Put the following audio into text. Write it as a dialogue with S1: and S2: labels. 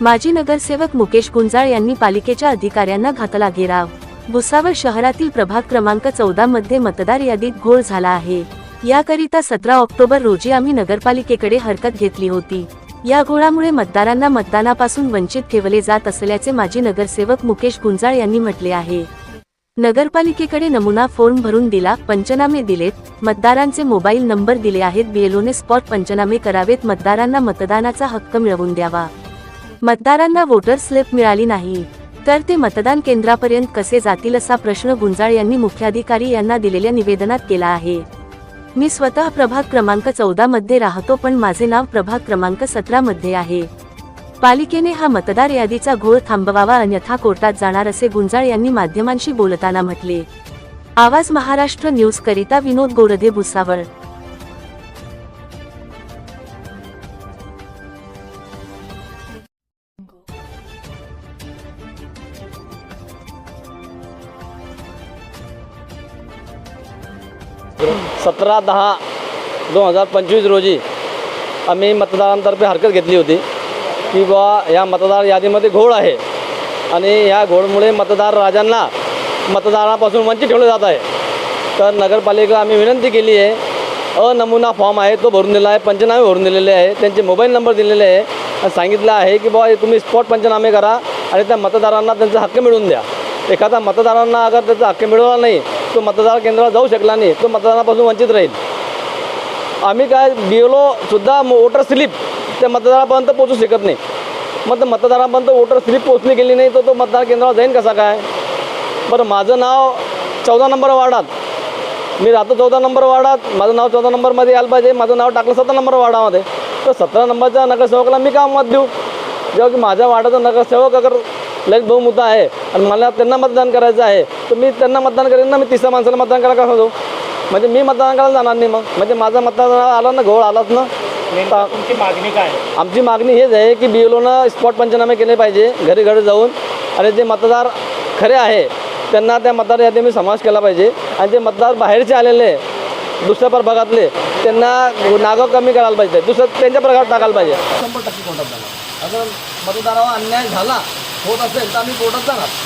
S1: माजी नगरसेवक मुकेश गुंजाळ यांनी पालिकेच्या अधिकाऱ्यांना घातला घेराव. भुसावळ शहरातील प्रभाग क्रमांक चौदा मध्ये मतदार यादीत घोळ झाला आहे. याकरिता सतरा ऑक्टोबर रोजी आम्ही नगरपालिकेकडे हरकत घेतली होती. या घोळामुळे मतदारांना मतदानापासून वंचित ठेवले जात असल्याचे माजी नगरसेवक मुकेश गुंजाळ यांनी म्हटले आहे. नगरपालिकेकडे नमुना फॉर्म भरून दिला पंचनामे दिलेत मतदारांचे मोबाईल नंबर दिले आहेत बीएलओने स्पॉट पंचनामे करावेत मतदारांना मतदानाचा हक्क मिळवून द्यावा. मतदारांना वोटर स्लिप मिळाली नाही. तर ते मतदान केंद्रापर्यंत कसे जातील असा प्रश्न गुंजाळ यांनी मुख्याधिकारी यांना दिलेल्या निवेदनात केला आहे. मी स्वतः प्रभाग क्रमांक चौदा मध्ये राहतो पण माझे नाव प्रभाग क्रमांक सतरा मध्ये आहे. पालिकेने हा मतदार यादीचा घोळ थांबवावा अन्यथा कोर्टात जाणार असे गुंजाळ यांनी माध्यमांशी बोलताना म्हटले. आवाज महाराष्ट्र न्यूज करिता विनोद गोरधे भुसावळ.
S2: सतरा दहा दोन हजार पंचवीस रोजी आम्ही मतदारांतर्फे हरकत घेतली होती की बा या मतदार यादीमध्ये घोळ आहे आणि या घोळमुळे मतदार राजांना मतदारापासून वंचित ठेवलं जात आहे. तर नगरपालिका आम्ही विनंती केली आहे अनमुना फॉर्म आहे तो भरून दिला आहे पंचनामे भरून दिलेले आहे त्यांचे मोबाईल नंबर दिलेले आहे. आणि सांगितलं आहे की बाबा तुम्ही स्पॉट पंचनामे करा आणि त्या मतदारांना त्यांचा हक्क मिळवून द्या. एखादा मतदारांना अगर त्याचा हक्क मिळवला नाही तो मतदार केंद्रावर जाऊ शकला नाही तो मतदारापासून वंचित राहील. आम्ही काय बी एल वोटर स्लिप त्या मतदारापर्यंत पोचू शकत नाही. मग त्या मतदारापर्यंत वोटर स्लिप पोचली गेली नाही तर तो मतदार केंद्रावर जाईन कसा काय? बरं माझं नाव चौदा नंबर वार्डात. मी राहतो चौदा नंबर वार्डात माझं नाव चौदा नंबरमध्ये यायला पाहिजे. माझं नाव टाकलं सतरा नंबर वार्डामध्ये तर सतरा नंबरच्या नगरसेवकाला मी का मत देऊ. जेव्हा की माझ्या वार्डाचा नगरसेवक अगर लयच बहुमुद्दा आहे आणि मला त्यांना मतदान करायचं आहे तर मी त्यांना मतदान करेन ना. मी तिसऱ्या माणसाला मतदान करायला कसं जाऊ? म्हणजे मी मतदान करायला जाणार नाही मग. म्हणजे माझं मतदान आलं ना घोळ आलाच ना.
S3: तुमची मागणी काय?
S2: आमची मागणी हेच आहे की बी एल स्पॉट पंचनामे केले पाहिजे घरी घरी जाऊन. आणि जे मतदार खरे आहे त्यांना त्या मतदार यादी मी समावेश केला पाहिजे. आणि जे मतदार बाहेरचे आलेले दुसऱ्या प्रभागातले त्यांना नागं कमी करायला पाहिजे. दुसरं त्यांच्या प्रभागात टाकायला पाहिजे. शंभर टक्के कोर्टात जाणार अगर मतदारावर अन्याय झाला होत असेल तर आम्ही कोर्टात जाणार